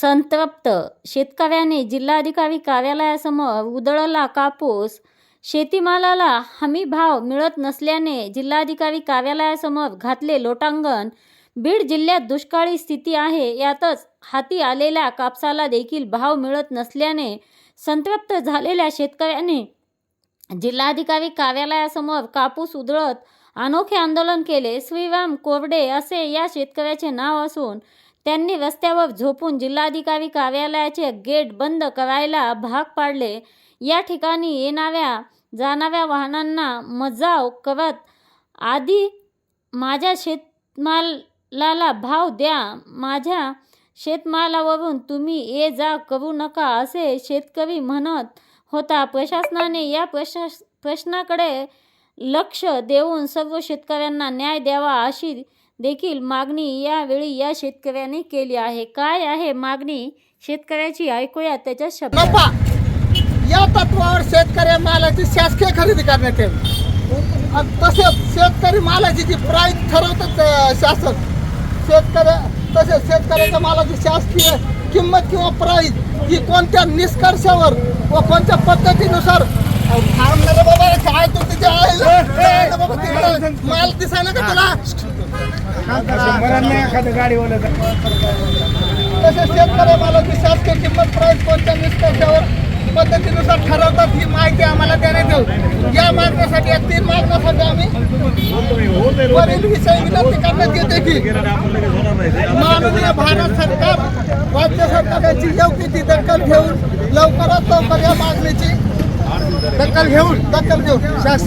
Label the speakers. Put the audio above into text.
Speaker 1: संतप्त. शेतकऱ्याने जिल्हाधिकारी कार्यालयासमोर उधळला कापूस. शेतीमालाला हमी भाव मिळत नसल्याने जिल्हाधिकारी कार्यालयासमोर घातले लोटांगण. बीड जिल्ह्यात दुष्काळी स्थिती आहे यातच हाती आलेल्या कापसाला देखील भाव मिळत नसल्याने संतप्त झालेल्या शेतकऱ्याने जिल्हाधिकारी कार्यालयासमोर कापूस उधळत अनोखे आंदोलन केले. श्रीराम कोरडे असे या शेतकऱ्याचे नाव असून त्यांनी रस्त्यावर झोपून जिल्हाधिकारी कार्यालयाचे गेट बंद करायला भाग पाडले. या ठिकाणी येणाऱ्या जाणाऱ्या वाहनांना मजाव करत आधी माझ्या शेतमालाला भाव द्या. माझ्या शेतमालावरून तुम्ही ये जा करू नका असे शेतकरी म्हणत होता. प्रशासनाने या प्रशा प्रश्नाकडे लक्ष देऊन सर्व शेतकऱ्यांना न्याय द्यावा अशी देखील मागणी यावेळी या शेतकऱ्याने केली आहे. काय आहे मागणी? शेतकऱ्याची ऐकूया त्याच्या शब्दात
Speaker 2: नफा. या तत्वावर शेतकरी मालाची शासकीय खरेदी करण्यात आणि तसेच शेतकरी मालाची जी प्राईस ठरवतात अं, शासन शेतकऱ्या तसेच शेतकऱ्याच्या मालाची शासकीय किंमत किंवा प्राईस ही कोणत्या निष्कर्षावर व कोणत्या पद्धतीनुसार अहो, थांब ना रे बाबा काय तू तिच्या आईला काय ना बाबा तिकडं माल दिसायला का तुला? तसेच शेतकरी मालकी शासकीय किंमत प्राईस कोणत्या निष्कर्षावर पद्धतीनुसार ठरवतात ही माहिती आम्हाला देण्यात येईल या मागण्यासाठी या तीन मागण्यासाठी आम्ही वरील विषय विनंती करण्यात येते की माननीय भारत सरकार राज्य सरकारची योग्य ती दखल घेऊन लवकरात लवकर या मागणीची दखल घेऊन दखल घेऊन शासन